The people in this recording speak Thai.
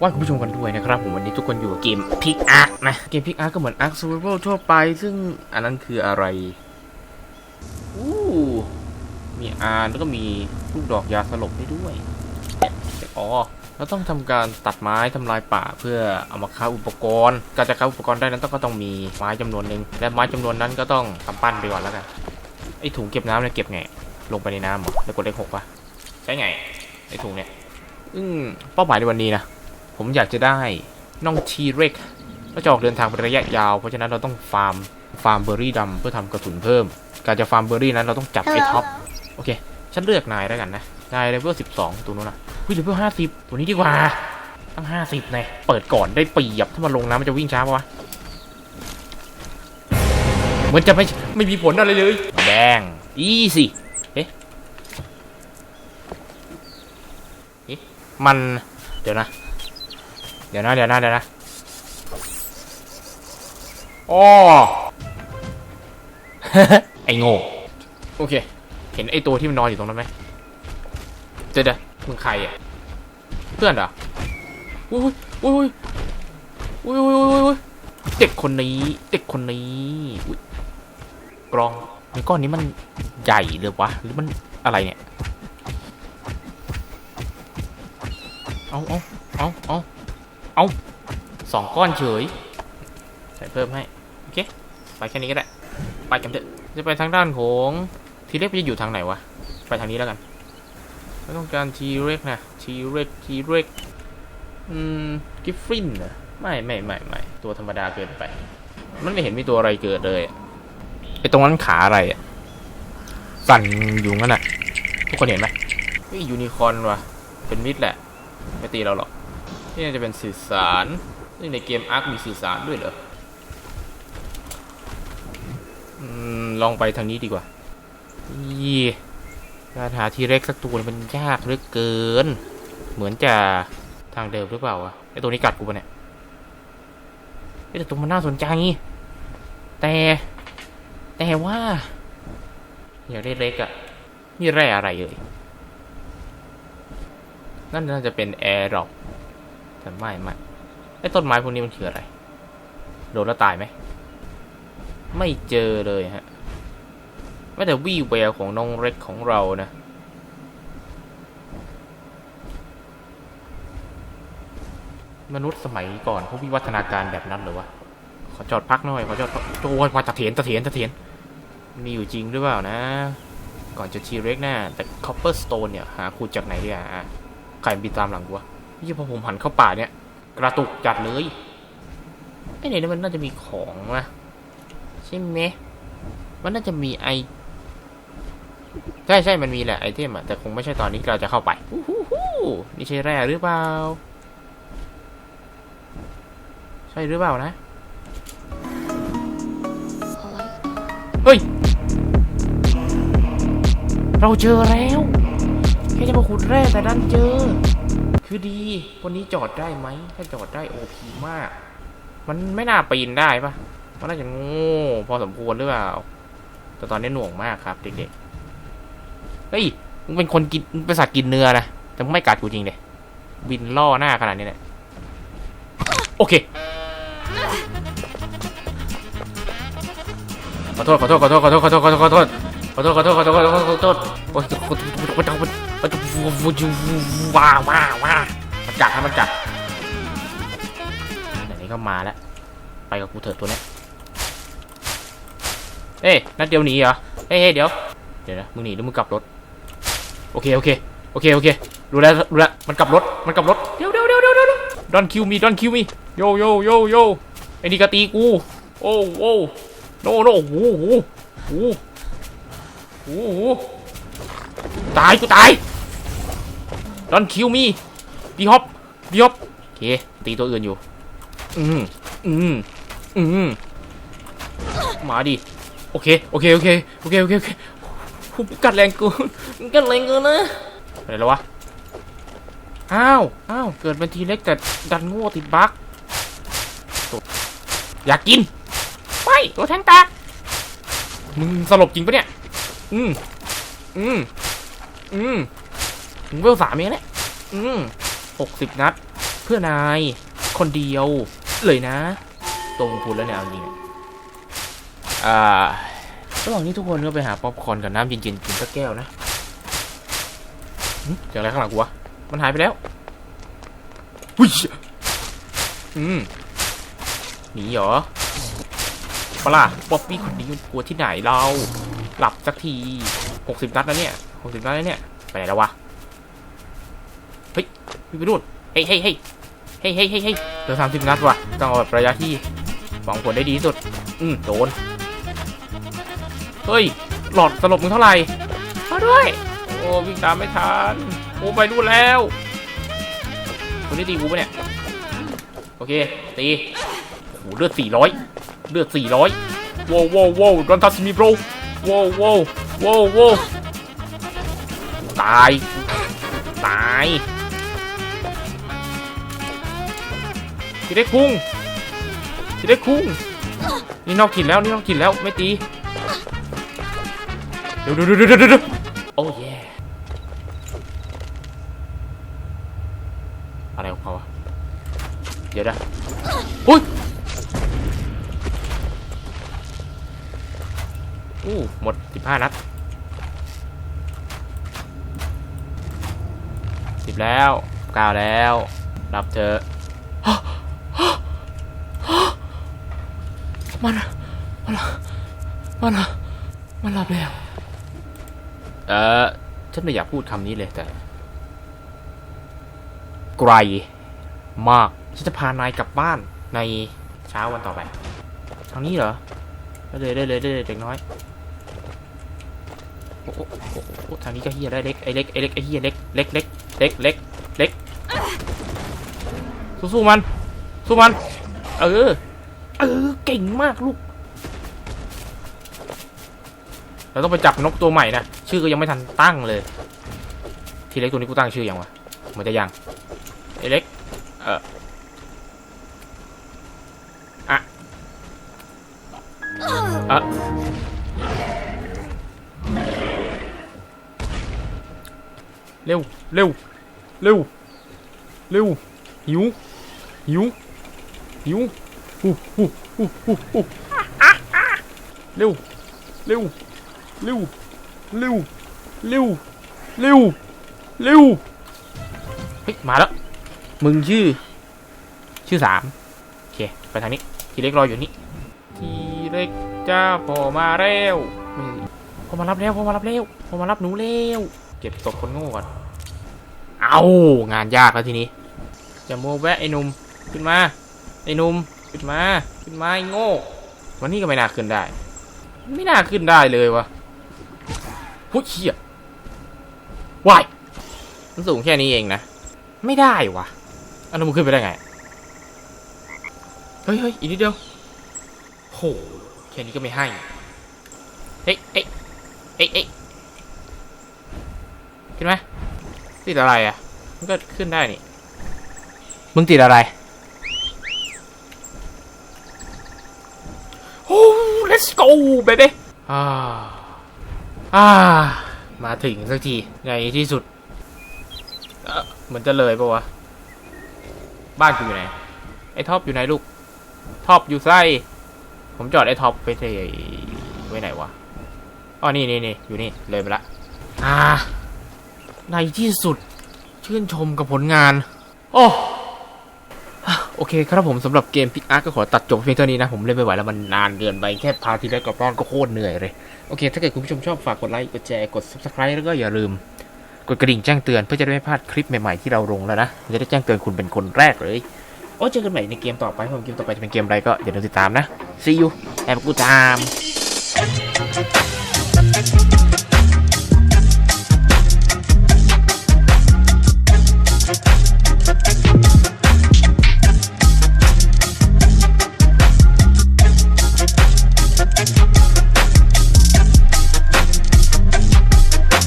ว่าคุณผู้ชมกันด้วยนะครับผมวันนี้ทุกคนอยู่กับเกมพิกอาร์นะ เกมพิกอาร์ก็เหมือนอาร์คซูเปอร์ทั่วไป ซึ่งอันนั้นคืออะไรอู้มีอาร์แล้วก็มีลูกดอกยาสลบได้ด้วยอ๋อเราต้องทำการตัดไม้ทำลายป่าเพื่อเอามาค้าอุปกรณ์ การจะค้าอุปกรณ์ได้นั้นต้องก็ต้องมีไม้จำนวนหนึ่งและไม้จำนวนนั้นก็ต้องทำปั้นไปก่อนแล้วกันไอถุงเก็บน้ำเนี่ยเก็บไงลงไปในน้ำหรอแล้วกดเลขหกปะใช่ไงไอถุงเนี่ยอืมเป้าหมายในวันนี้นะ ผมอยากจะได้น้องทีเร็กก็จะออกเดินทางเป็นระยะยาว เพราะฉะนั้นเราต้องฟาร์มฟาร์มเบอร์รี่ดำเพื่อทำกระสุนเพิ่ม การจะฟาร์มเบอร์รี่นั้นเราต้องจับไอ้ท็อปโอเค ฉันเลือกนายแล้วกันนะนายเลเวล12 ตัวนู้นนะวิเลเวล50 ตัวนี้ดีกว่า ตั้ง 50ไงเปิดก่อนได้เปรียบถ้ามันลงน้ำมันจะวิ่งช้าปะวะเหมือนจะไม่ไม่มีผลอะไรเลยแดงอีสิเอ๊ะเอ๊ะมันเดี๋ยวนะ เดี๋ยวนะเดี๋ยวนะเดี๋ยวนะอ้อไอโง่โอเค เห็นไอตัวที่มันนอนอยู่ตรงนั้นไหมเจอเด้อมึงใครอะเพื่อนเหรออุ้ยอุ้ยอุ้ยอุ้ยอุ้ยอุ้ยอุ้ยเด็กคนนี้ เด็กคนนี้อุ๊ยกรองไอ้ก้อนนี้มันใหญ่เลยวะหรือมันอะไรเนี่ย เอาเอาเอาเอา เอาสองก้อนเฉย ใส่เพิ่มให้ โอเค ไปแค่นี้ก็ได้ ไปกันเถอะ จะไปทางด้านของทีเร็กจะอยู่ทางไหนวะ ไปทางนี้แล้วกันไม่ต้องการทีเร็กนะทีเร็กทีเร็กอืมกิฟฟินเหรอไม่ไม่ไม่ไม่ตัวธรรมดาเกินไป มันไม่เห็นมีตัวอะไรเกิดเลยไอตรงนั้นขาอะไรอะสั่นอยู่งั้นอะทุกคนเห็นไหมยยูนิคอร์นวะเป็นมิดแหละ ไม่ตีเราหรอก นี่จะเป็นสื่อสารซึ่ในเกมอาร์คมีสื่อสารด้วยเหรอลองไปทางนี้ดีกว่ายี่การหาทีเร็กสักตัวมันยากเหลือเกิน เหมือนจะทางเดิมหรือเปล่าวะไอตัวนี้กัดกูปะเนี่ยเอ้ยแต่ตัวมันน่าสนใจ แต่ แต่ว่า อยากได้เล็กอะนี่แร่อะไรเอ่ยนั่นน่าจะเป็นแอร์ดรอป แต่ไม่ไม่ไอ้ต้นไม้พวกนี้มันคืออะไร โดนแล้วตายไหม ไม่เจอเลยฮะแม้แต่วี่แววของน้องเล็กของเรานะมนุษย์สมัยก่อนเขาวิวัฒนาการแบบนั้นหรือวะ ขอจอดพักหน่อย ขอจอดพักโอ้ยมาตะเถียนตะเถียนตะเถียน มีอยู่จริงหรือเปล่านะ ก่อนจะทีเร็กน่แต่คอปเปอร์สโตนเนี่ย หาขุดจากไหนดีอะใครบินตามหลังกูวะ นี่พอผมหันเข้าป่าเนี่ย กระตุกจัดเลยไอ้ไหนนี่มันน่าจะมีของนะใช่ไหมมันน่าจะมีไอใช่ใช่มันมีแหละไอเทมอะแต่คงไม่ใช่ตอนนี้เราจะเข้าไปอู้หูนี่ใช่แร่หรือเปล่า ใช่หรือเปล่านะ เฮ้ย เราเจอแล้ว แค่จะมาขุดแร่แต่ดันเจอ คือดีคนนี้จอดได้ไหม ถ้าจอดได้โอพีมาก มันไม่น่าปีนได้ปะมันน่าจะโง่พอสมควรหรือเปล่า แต่ตอนนี้หน่วงมากครับ เด็กๆ เฮ้ย มึงเป็นคนกินเป็นสัตว์กินเนื้อนะ แต่มึงไม่กัดกูจริงเลยบินล่อหน้าขนาดนี้เลยโอเค ขอโทษขอโทษขอโทษขอโทษขอโทษขอโทษขอโทษขอโทษขอโทษขอโทษขอโทษขอโทษโอ้ยขอโทษ โอ้ยขอโทษขอโทษขอโทษว้าว้าว้ามันกัดให้มันกัดเดี๋ยวนี้ก็มาแล้ว ไปกับกูเถิดตัวเนี้ยเอ้ยนัดเดียวหนีเหรอเฮ้ยเดี๋ยว เดี๋ยวนะ มึงหนีหรือมึงกลับรถ โอเคโอเค โอเคโอเค รู้แล้วรู้แล้ว มันกลับรถ มันกลับรถ เดี๋ยวเดี๋ยวเดี๋ยวเดี๋ยวเดี๋ยวดอนคิวมีดอนคิวมีโยโยโยโยไอ้นี่ก็ตีกู โอ้โอ้โนโนโอ้โหโอ้โหโอ้โหตายกูตาย ดอนคิวมีบีฮอปบีฮอปโอเคตีตัวอื่นอยู่ อืมอืมอืมมาดิโอเคโอเคโอเคโอเคโอเคโอเคกัดแรงกูกัดแรงเกินะอะไรแล้ววะอ้าวอ้าวเกิดเป็นทีเล็กแต่ดันโง่ติดบั๊กอยากกินไปตัวแทงตกมึงสลบจริงปะเนี่ย อืม อืม อืม ถึงเวลสามเองเนี่ยอืมหกสิบนัด เพื่อนาย คนเดียว เลยนะ ตรงพูดแล้วเนี่ยเอาจริงอะอ่าระหว่างนี้ทุกคนก็ไปหาป๊อปคอร์นกับน้ำเย็นๆกินสักแก้วนะหึเสียงอะไรข้างหลังกูวะ มันหายไปแล้วหุ้ยอืมหนีเหรอปล่ะป๊อปปี้คนนี้มันกลัวที่ไหนเรา หลับสักทีหกสิบนัดแล้วเนี่ยหกสิบนัดแล้วเนี่ย ไปไหนแล้ววะ ไปดูนเฮ้ยเฮ้ยเฮ้ยเฮ้ยเฮ้ยเฮ้ยเฮ้ยเหลือสามสิบนัดว่ะต้องเอาแบบระยะที่หวังผลได้ดีที่สุด อืมโดน เฮ้ย หลอดสลบมึงเท่าไหร่มาด้วย โอ้วิ่งตามไม่ทันโอ้ไปดูนแล้วคนนี้ตีกูปะเนี่ย โอเค ตีโอ้โหเลือดสี่ร้อยเลือดสี่ร้อยโว้วโว้วโว้ว don't touch me bro โว้วโว้วโว้วโว้วตาย ตาย ทีเด็กคุ้งทีเด็กคุ้งนี่นอกถิ่นแล้วนี่นอกถิ่นแล้วไม่ตีเดี๋ยวเดี๋ยวเดี๋ยวเดี๋ยวเดี๋ยวโอ้ยอะไรของเขาวะเดี๋ยวนะอุ้ยอู้หมดสิบห้านัดสิบแล้วเก้าแล้ว รับเธอ มันมันมันมันหลับแล้ว เออฉันไม่อยากพูดคำนี้เลยแต่ ไกลมาก ฉันจะพานายกลับบ้านในเช้าวันต่อไป ทางนี้เหรอ ได้เลยได้เลยได้เลยเด็กน้อยโอ้โหโอ้โหโอ้โหทางนี้ก็เฮียได้เล็กไอเล็กไอเล็กไอเฮียเล็กเล็กเล็กเล็กเล็กเล็กสู้ๆมัน สู้มัน เออ เออ เก่งมากลูก เราต้องไปจับนกตัวใหม่นะ ชื่อก็ยังไม่ทันตั้งเลย ทีเล็กตัวนี้กูตั้งชื่อยังวะเหมือนจะยังไอเล็ก เอออะอะเร็ว เร็ว เร็ว เร็ว หิว หิว หิว เร็วเร็วเร็วเร็วเร็วเร็วเร็วเฮ้ยมาแล้ว มึงชื่อ ชื่อสามโอเค ไปทางนี้ ทีเล็กรออยู่นี่ ทีเล็กจ้าพอมาแล้วไม่พอมารับแล้วพอมารับแล้วพอมารับหนูแล้วเก็บศพคนโง่ก่อน เอางานยากแล้วทีนี้อย่าโมวแวะไอ้นุ่มขึ้นมา ไอ้นุ่ม ขึ้นมา ขึ้นมาไอ้โง่ วันนี้ก็ไม่น่าขึ้นได้ ไม่น่าขึ้นได้เลยวะหุ้ยเหี้ยวายมันสูงแค่นี้เองนะ ไม่ได้วะอันนั้นมึงขึ้นไปได้ไง เฮ้ยเฮ้ยอีกนิดเดียวโหแค่นี้ก็ไม่ให้ เฮ้ยเอ้ยเอ้ยเอ้ยขึ้นไหมติดอะไรอะ มันก็ขึ้นได้นี่ มึงติดอะไร โอ้ let's go baby อ่าอ่า มาถึงสักทีในที่สุดเอ่อเหมือนจะเลยปะวะ บ้านกูอยู่ไหน ไอ้ท็อปอยู่ไหนลูก ท็อปอยู่ไส้ ผมจอดไอ้ท็อปไปใส่ไว้ไหนวะ อ๋อ นี่นี่นี่อยู่นี่ เลยไปละ อ่า ในที่สุด ชื่นชมกับผลงาน โอ้ โอเคครับผมสำหรับเกมพิกอาร์ก็ขอตัดจบเพียงเท่านี้นะ ผมเล่นไม่ไหวแล้วมันนานเกินไปแค่พาทีแรกกับบ้านก็โคตรเหนื่อยเลย โอเค ถ้าเกิดคุณผู้ชมชอบฝากกดไลค์กดแชร์กด subscribe แล้วก็อย่าลืม กดกระดิ่งแจ้งเตือนเพื่อจะได้ไม่พลาดคลิปใหม่ๆที่เราลงแล้วนะ จะได้แจ้งเตือนคุณเป็นคนแรกเลย โอ้เจอกันใหม่ในเกมต่อไปผมเกมต่อไปจะเป็นเกมอะไรก็อย่าลืมติดตามนะ see you have a good time